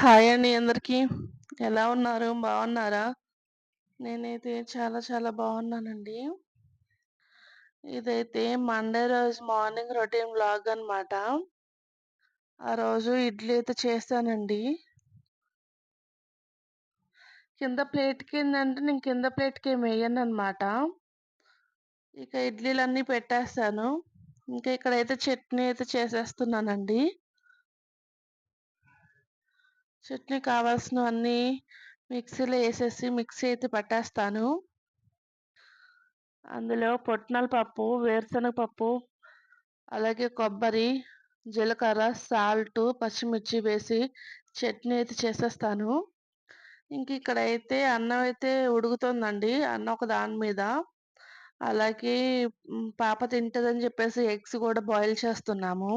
Hi అండి అందరికి. ఎలా ఉన్నారు? బాగున్నారా? నేనైతే చాలా చాలా బాగున్నానండి. ఇదైతే మండే రోజు మార్నింగ్ రొటీన్ బ్లాగ్ అనమాట. ఆ రోజు ఇడ్లీ అయితే చేస్తానండి కింద ప్లేట్‌కి ఏంటంటే నేను కింద ప్లేట్‌కి ఏమి వేయననమాట. ఇక ఇడ్లీలన్నీ పెట్టేస్తాను. ఇంకా ఇక్కడైతే చట్నీ అయితే చేసేస్తున్నానండి. చట్నీ కావాల్సినవన్నీ మిక్సీలో వేసేసి మిక్సీ అయితే పట్టేస్తాను. అందులో పొట్నాల పప్పు, వేరుశనగ పప్పు, అలాగే కొబ్బరి, జీలకర్ర, సాల్టు, పచ్చిమిర్చి వేసి చట్నీ అయితే చేసేస్తాను. ఇంక ఇక్కడైతే అన్నం అయితే ఉడుకుతుందండి. అన్నం ఒక దాని మీద. అలాగే పాప తింటదని చెప్పేసి ఎగ్స్ కూడా బాయిల్ చేస్తున్నాము.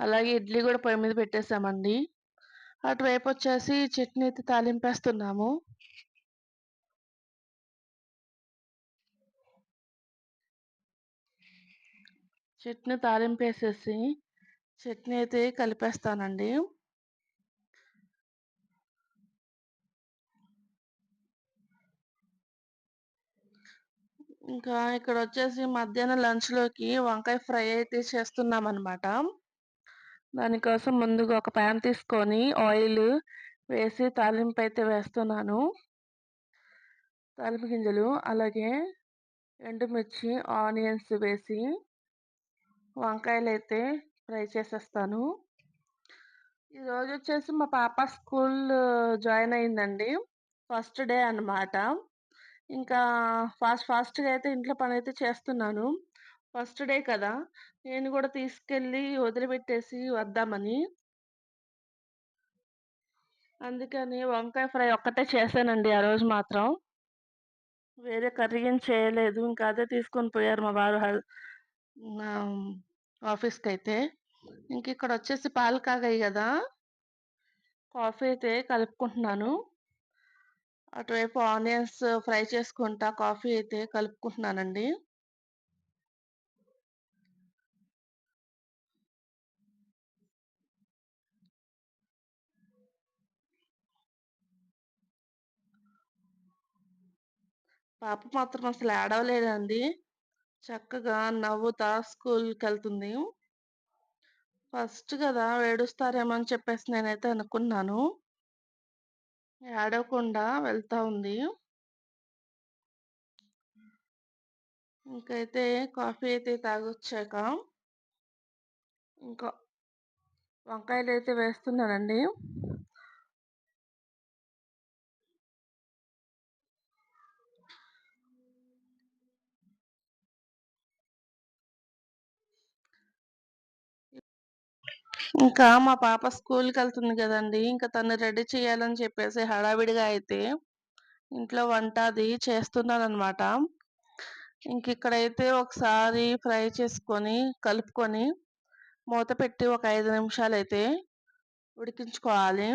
అలాగే ఇడ్లీ కూడా పొయ్యి మీద పెట్టేసామండి. అటువైపు వచ్చేసి చట్నీ అయితే తాలింపేస్తున్నాము. చట్నీ తాలింపేసేసి చట్నీ అయితే కలిపేస్తానండి. ఇంకా ఇక్కడ వచ్చేసి మధ్యాహ్నం లంచ్‌లోకి వంకాయ ఫ్రై అయితే చేస్తున్నామనమాట. దానికోసం ముందుగా ఒక ప్యాన్ తీసుకొని ఆయిల్ వేసి తాలింపు అయితే వేస్తున్నాను. తాలింపు గింజలు అలాగే ఎండుమిర్చి, ఆనియన్స్ వేసి వంకాయలు అయితే ఫ్రై చేసేస్తాను. ఈరోజు వచ్చేసి మా పాప స్కూల్ జాయిన్ అయిందండి. ఫస్ట్ డే అనమాట. ఇంకా ఫాస్ట్ ఫాస్ట్‌గా అయితే ఇంట్లో పనైతే చేస్తున్నాను. ఫస్ట్ డే కదా! నేను కూడా తీసుకెళ్ళి వదిలిపెట్టేసి వద్దామని. అందుకని వంకాయ ఫ్రై ఒక్కటే చేశానండి ఆ రోజు మాత్రం. వేరే కర్రీ ఏం చేయలేదు. ఇంకా అదే తీసుకొని పోయారు మా వారు ఆఫీస్కి అయితే ఇంక ఇక్కడ వచ్చేసి పాలు కాగాయి కదా కాఫీ అయితే కలుపుకుంటున్నాను. అటువైపు ఆనియన్స్ ఫ్రై చేసుకుంటా కాఫీ అయితే కలుపుకుంటున్నానండి. పాప మాత్రం అసలు ఏడవలేదండి. చక్కగా నవ్వుతా స్కూల్కి వెళ్తుంది ఫస్ట్ కదా ఏడుస్తారేమో అని చెప్పేసి నేనైతే అనుకున్నాను. ఏడవకుండా వెళ్తా ఉంది. ఇంకైతే కాఫీ అయితే తాగొచ్చాక ఇంకా వంకాయలు అయితే వేస్తున్నానండి. ఇంకా మా పాప స్కూల్కి వెళ్తుంది కదండి ఇంకా తను రెడీ చేయాలని చెప్పేసి హడావిడిగా అయితే ఇంట్లో వంట అది చేస్తున్నానమాట ఇంక ఇక్కడైతే ఒకసారి ఫ్రై చేసుకొని, కలుపుకొని, మూత పెట్టి ఒక 5 నిమిషాలైతే ఉడికించుకోవాలి.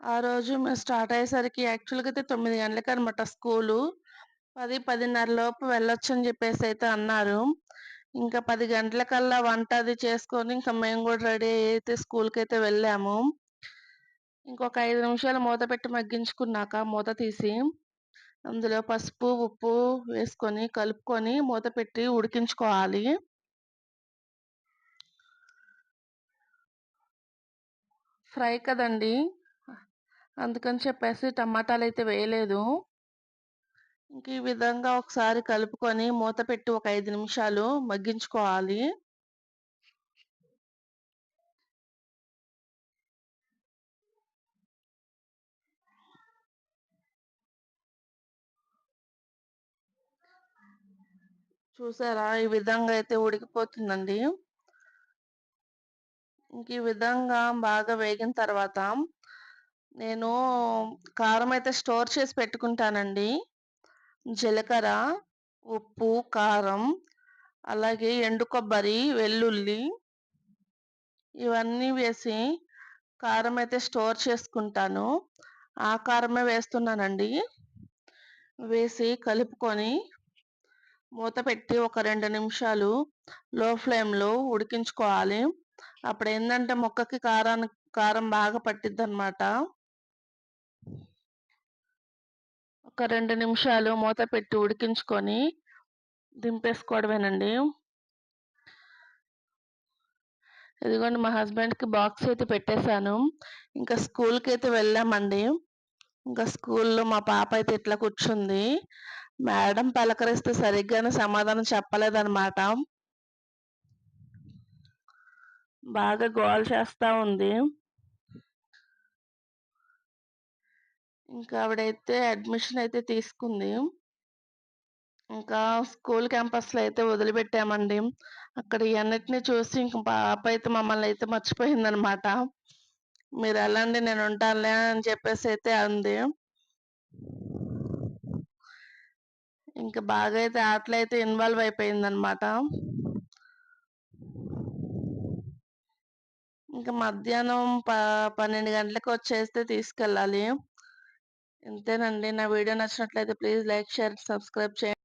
ఆ రోజు మేము స్టార్ట్ అయ్యేసరికి యాక్చువల్‌గా అయితే తొమ్మిది గంటలకి అనమాట స్కూలు. పది పదిన్నర లోపు వెళ్ళొచ్చని అయితే అన్నారు. ఇంకా 10 గంటలకల్లా వంట అది చేసుకొని, ఇంకా మేము కూడా రెడీ అయితే స్కూల్కి అయితే వెళ్ళాము. ఇంకొక ఐదు నిమిషాలు మూత పెట్టి మగ్గించుకున్నాక మూత తీసి, అందులో పసుపు, ఉప్పు వేసుకొని, కలుపుకొని, మూత పెట్టి ఉడికించుకోవాలి. ఫ్రై కదండీ! అందుకని చెప్పేసి టమాటాలు అయితే వేయలేదు. ఇంక ఈ విధంగా ఒకసారి కలుపుకొని, మూత పెట్టి ఒక ఐదు నిమిషాలు మగ్గించుకోవాలి. చూసారా? ఈ విధంగా అయితే ఉడికిపోతుందండి. ఇంక ఈ విధంగా బాగా వేగిన తర్వాత, నేను కారం అయితే స్టోర్ చేసి పెట్టుకుంటానండి. జీలకర్ర, ఉప్పు, కారం, అలాగే ఎండు కొబ్బరి, వెల్లుల్లి ఇవన్నీ వేసి కారం అయితే స్టోర్ చేసుకుంటాను. ఆ కారమే వేస్తున్నానండి. వేసి కలుపుకొని మూత పెట్టి ఒక రెండు నిమిషాలు లో ఫ్లేమ్లో ఉడికించుకోవాలి అప్పుడు ఏంటంటే మొక్కకి కారాన్ని కారం బాగా పట్టిద్ది అనమాట ఒక రెండు నిమిషాలు మూత పెట్టి ఉడికించుకొని దింపేసుకోవడమేనండి. ఇదిగోండి మా హస్బెండ్కి బాక్స్ అయితే పెట్టేశాను. ఇంకా స్కూల్కి అయితే వెళ్ళామండి. ఇంకా స్కూల్లో మా పాప అయితే ఇట్లా కూర్చుంది. మేడం పలకరిస్తే సరిగ్గానే సమాధానం చెప్పలేదన్నమాట. బాగా గోల్ చేస్తూ ఉంది. ఇంకా ఆవిడైతే అడ్మిషన్ అయితే తీసుకుంది. ఇంకా స్కూల్ క్యాంపస్లో అయితే వదిలిపెట్టామండి. అక్కడ ఇవన్నిటిని చూసి ఇంక పాప అయితే మమ్మల్ని అయితే మర్చిపోయిందనమాట. మీరు వెళ్ళండి నేను ఉంటానులే అని చెప్పేసి అయితే అంది. ఇంకా బాగా అయితే ఆటలు అయితే ఇన్వాల్వ్ అయిపోయిందనమాట. ఇంకా మధ్యాహ్నం ప పన్నెండు గంటలకు వచ్చేస్తే తీసుకెళ్ళాలి. ఇంతేనండి నా వీడియో నచ్చినట్లయితే ప్లీజ్ లైక్ షేర్ సబ్స్క్రైబ్ చేయండి.